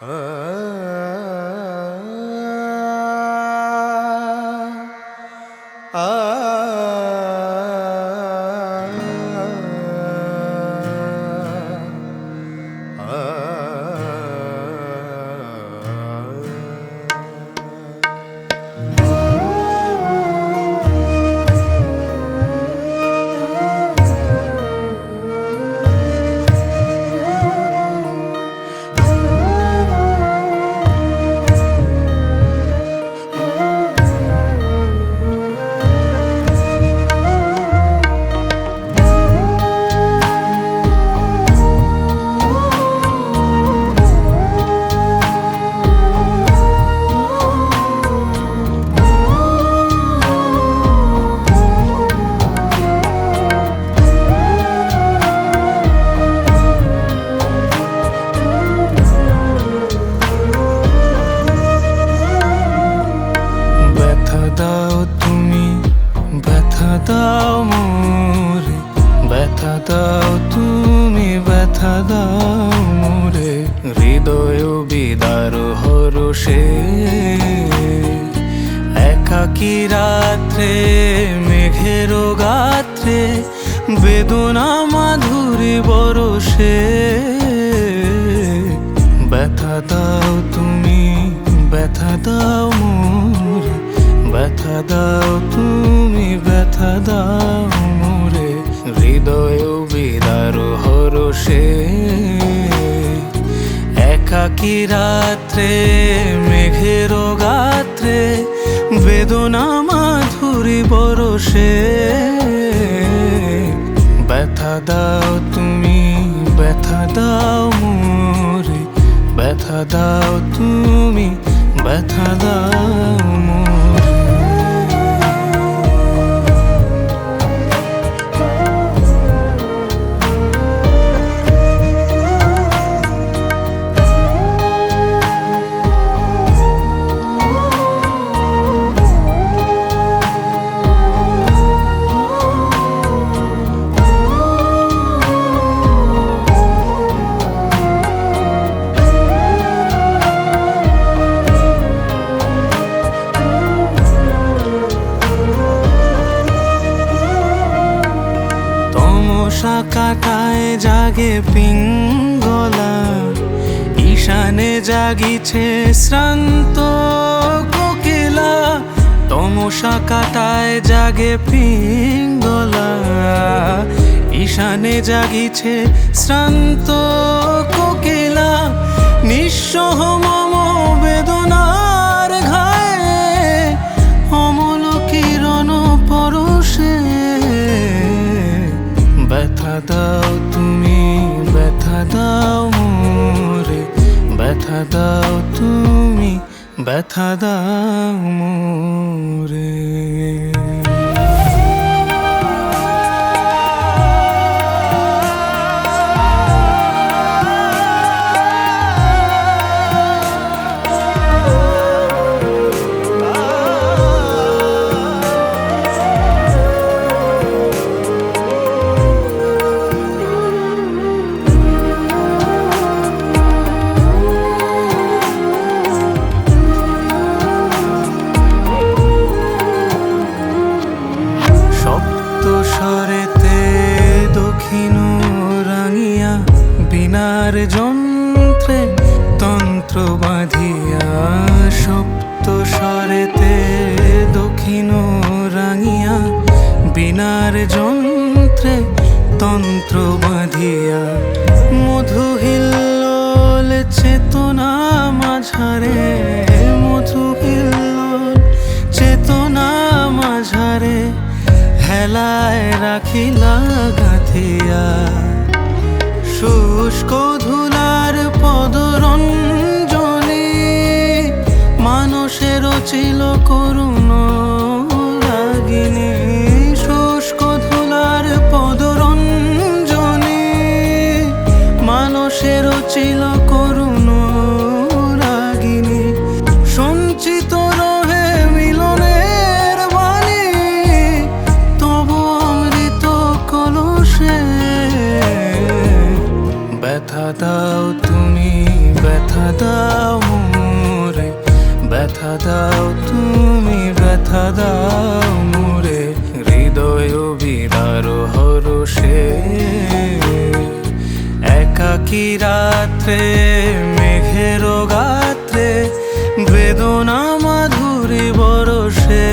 ব্যথা ব্যথা দাও, তুমি ব্যথা দাও মোরে। হৃদয় বিদার হরষে একাকি রাত্রে, মেঘের গাত্রে, বেদনা মাধুরী বরষে ব্যথা দাও, তুমি ব্যথা দাও মোরে। ব্যথা দাও, তুমি ব্যথা দাও হৃদয় বিদার হরষে। একাকি রাত্রে, মেঘের গাত্রে, বেদনা মাধুরী বরষে। ব্যথা দাও তুমি, ব্যথা দাও মোরে। ব্যথা দাও তুমি, ব্যথা দাও তমসা কাটায় জাগে পিঙ্গলা। ঈশানে জাগিছে শ্রান্ত কোকিলা। তমসা কাটায় জাগে পিঙ্গলা। ঈশানে জাগিছে শ্রান্ত ব্যথা তন্ত্র বাঁধিয়া সপ্ত স্বরেতে দক্ষিণ রাঙিয়া বিনার যন্ত্রে তন্ত্র বাঁধিয়া মধু হিল্লোল চেতনা মাঝারে মধু হিল্লোল চেতনা মাঝারে হেলায় রাখিলা ব্যথা দাও তুমি, ব্যথা দাও মোরে, ব্যথা দাও তুমি, ব্যথা দাও মোরে, হৃদয় বিদার হরষে একাকি রাত্রে, মেঘের গাত্রে, বেদনা মাধুরী বরষে